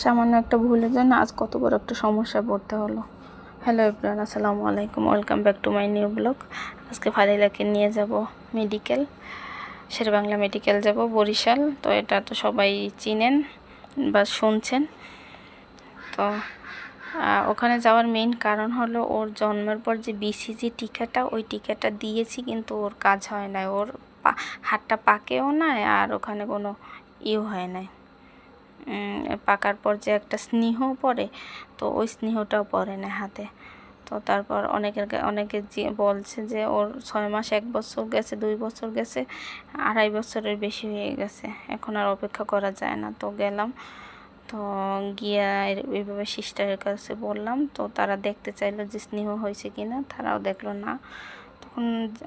সামান্য একটা ভুলের জন্য আজ কত বড় একটা সমস্যায় পড়তে হলো। হ্যালো এভরিওয়ান আসসালামু আলাইকুম। Welcome back to my new blog আজকে ফাদিলাকে নিয়ে যাব মেডিকেল শেরবাংলা মেডিকেল যাব বরিশাল। তো এটা তো সবাই চিনেন বা শুনছেন। তো ওখানে যাওয়ার মেইন কারণ হলো ওর জন্মের পর যে বিসিজি টিকাটা ওই টিকাটা দিয়েছি কিন্তু ওর কাজ হয় না ওর হাতটা পাকেও না আর ওখানে কোনো ইউ হয় না উম, পাকার পর যে একটা স্নেহ পড়ে, তো ওই স্নেহটাও পড়ে না হাতে। তো তারপর অনেকের অনেকে বলছে যে ওর ছয় মাস, এক বছর গেছে, দুই বছর গেছে, আড়াই বছরের বেশি হয়ে গেছে। এখন আর অপেক্ষা করা যায় না। তো গেলাম, তো গিয়া এইভাবে সিস্টারের কাছে বললাম, তো তারা দেখতে চাইলো যে স্নেহ হয়েছে কিনা, তারাও দেখল না। তখন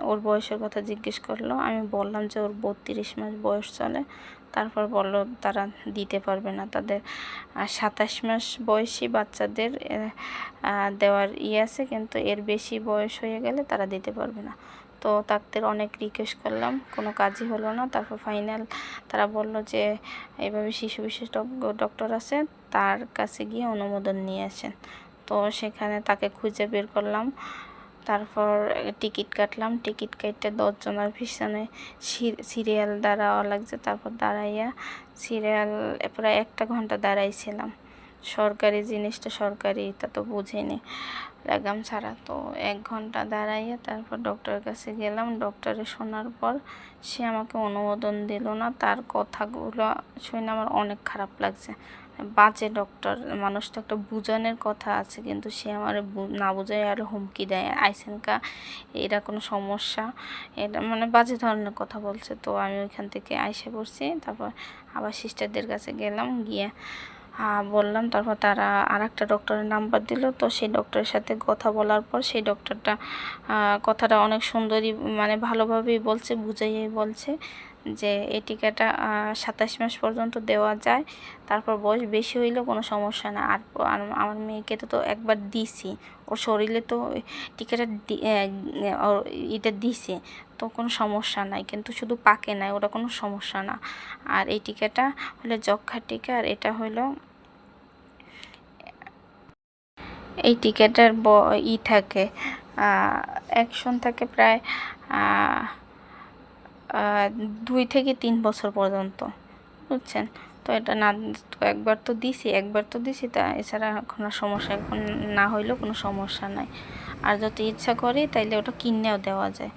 ওর বয়সের কথা জিজ্ঞেস করল, আমি বললাম যে ওর বত্রিশ মাস বয়স চলে তারপর বলল, তারা দিতে পারবে না তাদের। সাতাশ মাস বয়সী বাচ্চাদের দেওয়ার ইয়ে আছে, কিন্তু এর বেশি বয়স হয়ে গেলে তারা দিতে পারবে না। তো তাদের অনেক রিকোয়েস্ট করলাম, কোনো কাজই হলো না। তারপর ফাইনাল তারা বলল যে এইভাবে শিশু বিশেষ ডক্টর আছে, তার কাছে গিয়ে অনুমোদন নিয়ে আসেন। তো সেখানে তাকে খুঁজে বের করলাম। তারপর টিকিট কাটলাম। টিকিট কেটে দশজনের পিছনে সিরিয়াল দাঁড়াওয়া লাগছে। তারপর দাঁড়াইয়া সিরিয়াল প্রায় একটা ঘণ্টা দাঁড়াইছিলাম। সরকারি জিনিসটা সরকারি, তা তো বুঝিনি লাগাম ছাড়া। তো এক ঘণ্টা দাঁড়াইয়া তারপর ডক্টরের কাছে গেলাম। ডক্টরে শোনার পর সে আমাকে অনুমোদন দিল না। তার কথাগুলো শুনে আমার অনেক খারাপ লাগছে। বাজে ডক্টর মানুষ তো একটা বুঝানোর কথা আছে, কিন্তু সে আমার না বুঝাই আরও হুমকি দেয়। আইসেনকা এরা কোনো সমস্যা? এটা মানে বাজে ধরনের কথা বলছে। তো আমি ওইখান থেকে আইসে পড়ছি, তারপর আবার সিস্টারদের কাছে গেলাম, গিয়ে বললাম, তারপর তারা আর একটা ডক্টরের নাম্বার দিল। তো সেই ডক্টরের সাথে কথা বলার পর সেই ডক্টরটা কথাটা অনেক সুন্দরই মানে ভালোভাবেই বলছে, বুঝাইয়েই বলছে। যে এই টিকাটা সাতাশ মাস পর্যন্ত দেওয়া যায়, তারপর বয়স বেশি হইলেও কোনো সমস্যা না। আর আমার মেয়েকে তো তো একবার দিছি, ওর শরীরে তো টিকাটা এটা দিছে, তো কোনো সমস্যা নাই। কিন্তু শুধু পাকে নাই, ওটা কোনো সমস্যা না। আর এই টিকাটা হলো যক্ষার টিকা, আর এটা হলো এই টিকাটার ই থাকে অ্যাকশন থাকে প্রায় দুই থেকে তিন বছর পর্যন্ত, বুঝছেন? তো এটা না একবার তো দিছি, একবার তো দিছি, তা এছাড়া কোনো সমস্যা, এখন না হইলেও কোনো সমস্যা নাই। আর যদি ইচ্ছা করে, তাইলে ওটা কিনেও দেওয়া যায়।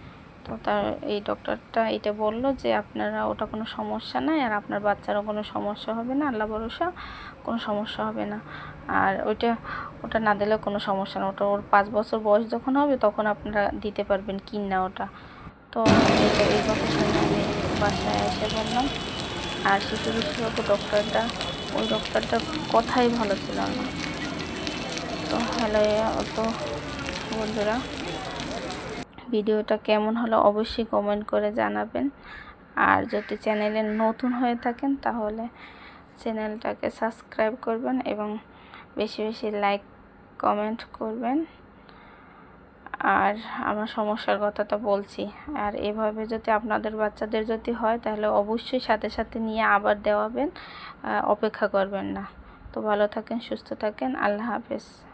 তো তার, এই ডক্টরটা এটা বলল যে, আপনারা, ওটা কোনো সমস্যা নাই, আর আপনার বাচ্চারও কোনো সমস্যা হবে না, আল্লাহ ভরসা, কোনো সমস্যা হবে না। আর ওইটা, ওটা না দিলেও কোনো সমস্যা না। ওটা ওর পাঁচ বছর বয়স যখন হবে, তখন আপনারা দিতে পারবেন কিনা ওটা। তো এই কথা আমি বাসায় এসে বললাম, আর শিশু বিশেষজ্ঞ ডক্টরটা, ওই ডক্টরটার কথাই ভালো ছিল না। তো হ্যালো অত বন্ধুরা, ভিডিওটা কেমন হলো অবশ্যই কমেন্ট করে জানাবেন। আর যদি চ্যানেলে নতুন হয়ে থাকেন, তাহলে চ্যানেলটাকে সাবস্ক্রাইব করবেন এবং বেশি বেশি লাইক কমেন্ট করবেন। আর আমার সমস্যার কথা তো বলছি। আর এভাবে যদি আপনাদের বাচ্চাদের যদি হয়, তাহলে অবশ্যই সাথে সাথে নিয়ে আবার দেওয়াবেন অপেক্ষা করবেন না। তো ভালো থাকেন, সুস্থ থাকেন, আল্লাহ হাফেজ।